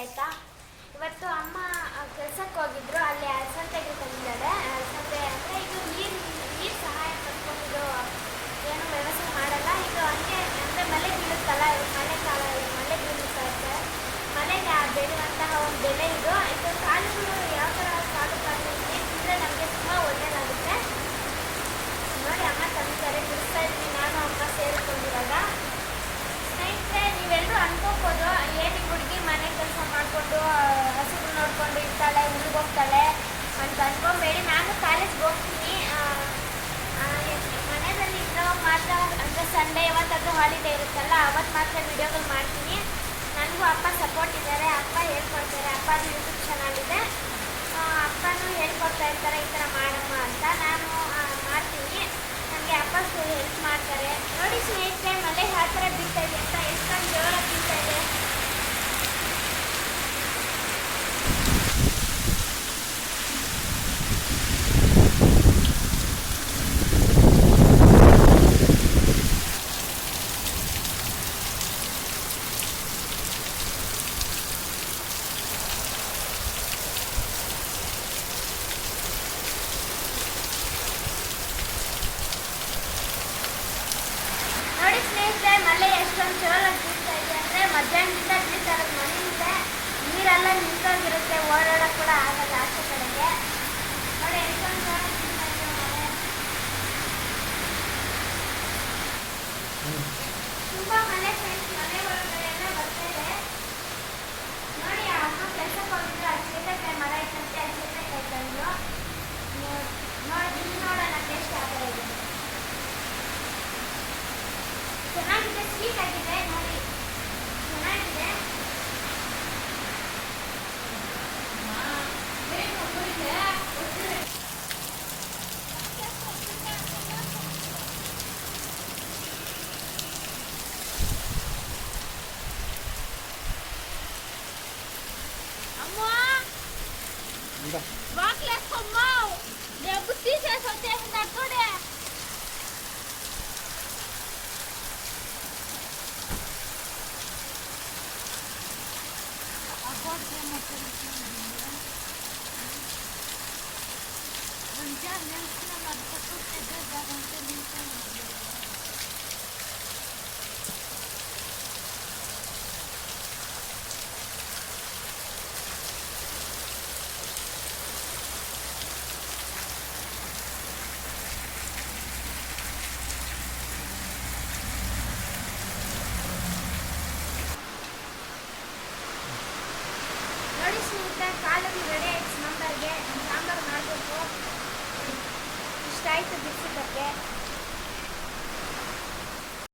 ಆಯ್ತಾ ಇವತ್ತು ಅಮ್ಮ ಕೆಲ್ಸಕ್ಕೆ ಹೋಗಿದ್ರು ಅಲ್ಲಿ ಹಸಂತಗಿರಿ ಹಾಲಿಡೇ ಇರುತ್ತಲ್ಲ ಅವತ್ತು ಮಾತ್ರ ವೀಡಿಯೋಗಳು ಮಾಡ್ತೀನಿ. ನನಗೂ ಅಪ್ಪ ಸಪೋರ್ಟ್ ಇದ್ದಾರೆ, ಅಪ್ಪ ಹೇಳ್ಕೊಡ್ತಾರೆ ಅಪ್ಪದು ಯೂಟ್ಯೂಬ್ ಚೆನ್ನಾಗಿದೆ ಅಪ್ಪನೂ ಹೇಳ್ಕೊಡ್ತಾ ಇರ್ತಾರೆ, ಈ ಥರ ಮಾಡಮ್ಮ ಅಂತ. ನಾನು ಮಾಡ್ತೀನಿ. ನನಗೆ ಅಪ್ಪ ಹೆಲ್ಪ್ ಮಾಡ್ತಾರೆ. ನೋಡಿ ಸ್ನೇಹಿತರೆ, ಮಳೆ ಯಾವ ಥರ ಬಿಡ್ತಾ ಇದೆ ಅಂತ ಎಷ್ಟೊಂದು ಜೋರಾಗಿ ಬೀಳ್ತಾ ಇದೆ ನೋಡಿ ಸ್ನೇಹಿತರೆ ಮಳೆ ಎಷ್ಟೊಂದು ಜೋರಾಗಿ ಬೀಳ್ತಾ ಇದೆ ಅಂದರೆ ಮಧ್ಯಾಹ್ನದಿಂದ ಬೀಳ್ತಾ ಇರೋದು ಮನೆಯಿಂದ ನೀರೆಲ್ಲ ನಿಂತೋಗಿರುತ್ತೆ ಓಡಾಡೋಕೆ ಕೂಡ ಆಗಲ್ಲ ಆಚೆ ಕಡೆಗೆ. ನೋಡಿ ಎಷ್ಟೊಂದು ಜೋರಾಗಿ ಬೀಳ್ತಾ ಇದೆ ಮಳೆ. ತುಂಬ ಮಳೆ ಫ್ರೆಂಡ್ಸ್ ಮನೆ ಒಳಗಡೆ ಚೆನ್ನಾಗಿದೆ ಸ್ವೀಟ್ ಆಗಿದೆ ನೋಡಿ ಚೆನ್ನಾಗಿದೆ Baklaskomau! Det er Yeah, I'm gonna put the dead dog on the new. ನೋಡಿ ಸ್ನೇಹಿತರೆ ಕಾಲಲ್ಲಿ ರೆಡಿ ಆಯ್ತು ಸಾಂಬಾರ್ಗೆ ಸಾಂಬಾರು ಮಾಡಬೇಕು ಇಷ್ಟ ಆಯಿತು ಬಿಸಿ